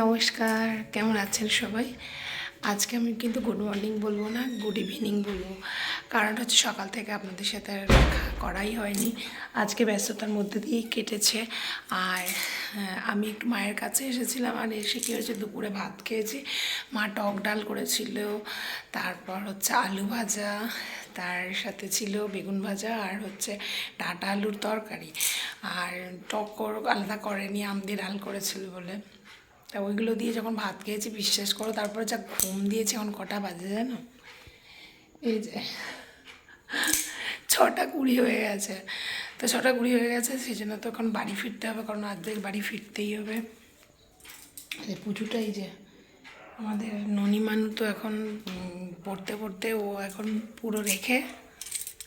নমস্কার, কেমন আছেন সবাই? আজকে আমি কিন্তু গুড মর্নিং বলব না গুড ইভিনিং বলব। কারণ হচ্ছে সকাল থেকে আপনাদের সাথে আর দেখা করাই হয়নি। আজকে ব্যস্ততার মধ্যে দিয়েই কেটেছে। আর আমি একটু মায়ের কাছে এসেছিলাম আর এসে কী হয়েছে, দুপুরে ভাত খেয়েছি। মা টক ডাল করেছিল, তারপর হচ্ছে আলু ভাজা, তার সাথে ছিল বেগুন ভাজা আর হচ্ছে ডাটা আলুর তরকারি। আর টক আলাদা করেনি, আম দিয়ে ডাল করেছিল বলে। তা ওইগুলো দিয়ে যখন ভাত খেয়েছি, বিশ্বাস করো, তারপরে যা ঘুম দিয়েছি এখন কটা বাজে জানো? এই যে, ছটা কুড়ি হয়ে গেছে। তো ছটা কুড়ি হয়ে গেছে, সেই জন্য তো এখন বাড়ি ফিরতে হবে, কারণ আর্ধেক বাড়ি ফিরতেই হবে। পুজোটাই যে আমাদের ননি মানু তো এখন পড়তে পড়তে ও এখন পুরো রেখে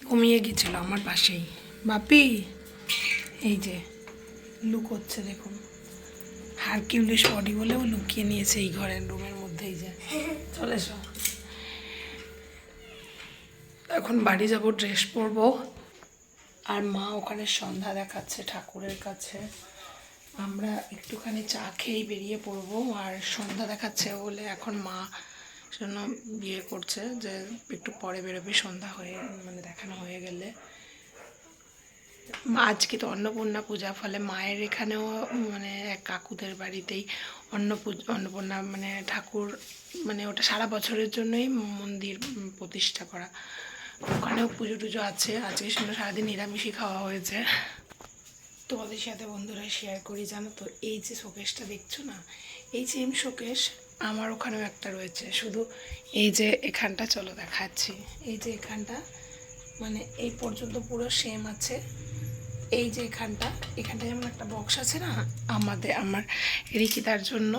ঘুমিয়ে গেছিল আমার পাশেই। বাপি, এই যে লুকোচ্ছে দেখুন। হারকিউলিশ বডি বলে ও লুকিয়ে নিয়েছে এই ঘরের রুমের মধ্যেই যে। চলে এসো। এখন বাড়ি যাব ড্রেস পরবো। আর মা ওখানে সন্ধ্যা দেখাচ্ছে ঠাকুরের কাছে। আমরা একটুখানি চা খেয়েই বেরিয়ে পড়ব। আর সন্ধ্যা দেখাচ্ছে বলে এখন মা জন্য বিয়ে করছে যে একটু পরে বেরোবে, সন্ধ্যা হয়ে মানে দেখানো হয়ে গেলে। আজকে তো অন্নপূর্ণা পূজা, ফলে মায়ের এখানেও মানে এক কাকুদের বাড়িতেই অন্নপূজ, অন্নপূর্ণা মানে ঠাকুর মানে ওটা সারা বছরের জন্যই মন্দির প্রতিষ্ঠা করা। ওখানেও পুজো টুজো আছে। আজকে শুনে সারাদিন নিরামিষই খাওয়া হয়েছে। তোমাদের সাথে বন্ধুরা শেয়ার করি, জানো তো? এই যে শোকেসটা দেখছ না? এই সেম শোকেস আমার ওখানেও একটা রয়েছে। শুধু এই যে এখানটা চলো দেখাচ্ছি। এই যে এখানটা মানে এই পর্যন্ত পুরো সেম আছে। এই যে এখানটা এখানটা যেমন একটা বক্স আছে না, আমাদের, আমার রিকিতার জন্য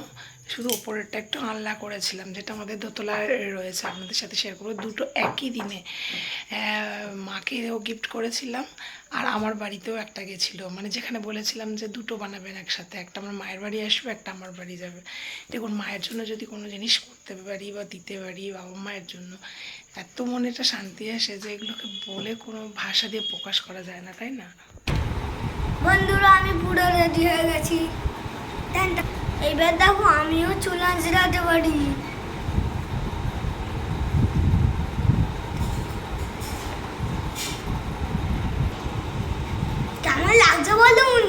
শুধু ওপরেরটা একটু আনলা করেছিলাম, যেটা আমাদের দোতলায় রয়েছে। আপনাদের সাথে শেয়ার করব। দুটো একই দিনে মাকেও গিফট করেছিলাম, আর আমার বাড়িতেও একটা গেছিল। মানে যেখানে বলেছিলাম যে দুটো বানাবেন একসাথে, একটা আমার মায়ের বাড়ি আসবে, একটা আমার বাড়ি যাবে। দেখুন, মায়ের জন্য যদি কোনো জিনিস করতে পারি বা দিতে পারি বাবা মায়ের জন্য, এত মনেটা শান্তি আসে যে এগুলোকে বলে কোনো ভাষা দিয়ে প্রকাশ করা যায় না, তাই না? বন্ধুরা, আমি পুরো রেডি হয়ে গেছি। এইবার দেখো, আমিও চুল আঁচড়াতে পারি। কেমন লাগছে বলুন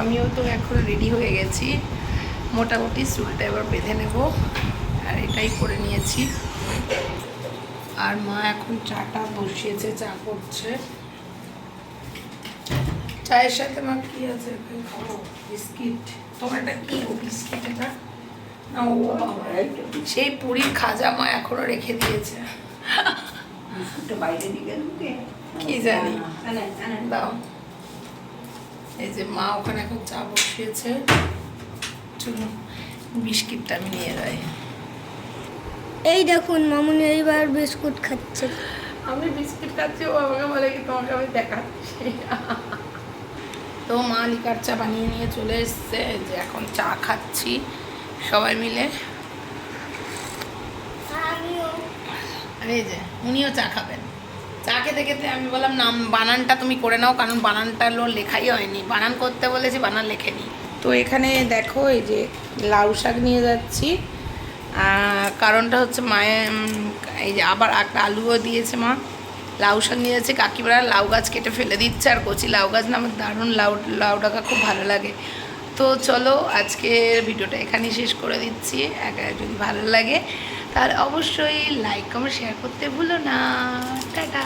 আমিও তো এখন রেডি হয়ে গেছি। মোটামুটি চুলটা এবার বেঁধে নেব। আর এটাই করে নিয়েছি। আর মা এখন চাটা বসিয়েছে, চা করছে। চায়ের সাথে মা কি আছে? বিস্কিট। তোমার এটা কি? বিস্কিট এটা? না ও সেই পুরীর খাজা মা এখনও রেখে দিয়েছে। বিস্কুটটা বাইরে দিকে ঢুকে কি জানি। আনে, আনে। দাও। এই যে মা ওখানে এখন চা বসিয়েছে। চলুন বিস্কিটটা আমি নিয়ে যাই। এই দেখুন মামুনি এইবার বিস্কুট খাচ্ছে। আমি বিস্কিট খাচ্ছি ও আমাকে বলে কি তোমাকে আমি দেখাচ্ছি। তো মা লিকার চা বানিয়ে নিয়ে চলে এসছে যে এখন চা খাচ্ছি সবাই মিলে। এই যে উনিও চা খাবেন। চা খেতে খেতে আমি বললাম নাম বানানটা তুমি করে নাও কারণ বানানটা লো লেখাই হয়নি। বানান করতে বলেছি বানান লেখেনি তো এখানে দেখো এই যে লাউ শাক নিয়ে যাচ্ছি। কারণটা হচ্ছে মায়ের এই যে আবার একটা আলুও দিয়েছে মা। লাউ শাক নিয়ে যাচ্ছে কাকিমারা লাউ গাছ কেটে ফেলে দিচ্ছে আর কচি লাউ গাছ না আমার দারুণ লাউ লাউ ডাকা খুব ভালো লাগে। তো চলো আজকের ভিডিওটা এখানেই শেষ করে দিচ্ছি। একা- যদি ভালো লাগে তার অবশ্যই লাইক কমেন্ট শেয়ার করতে ভুলো না। টাটা।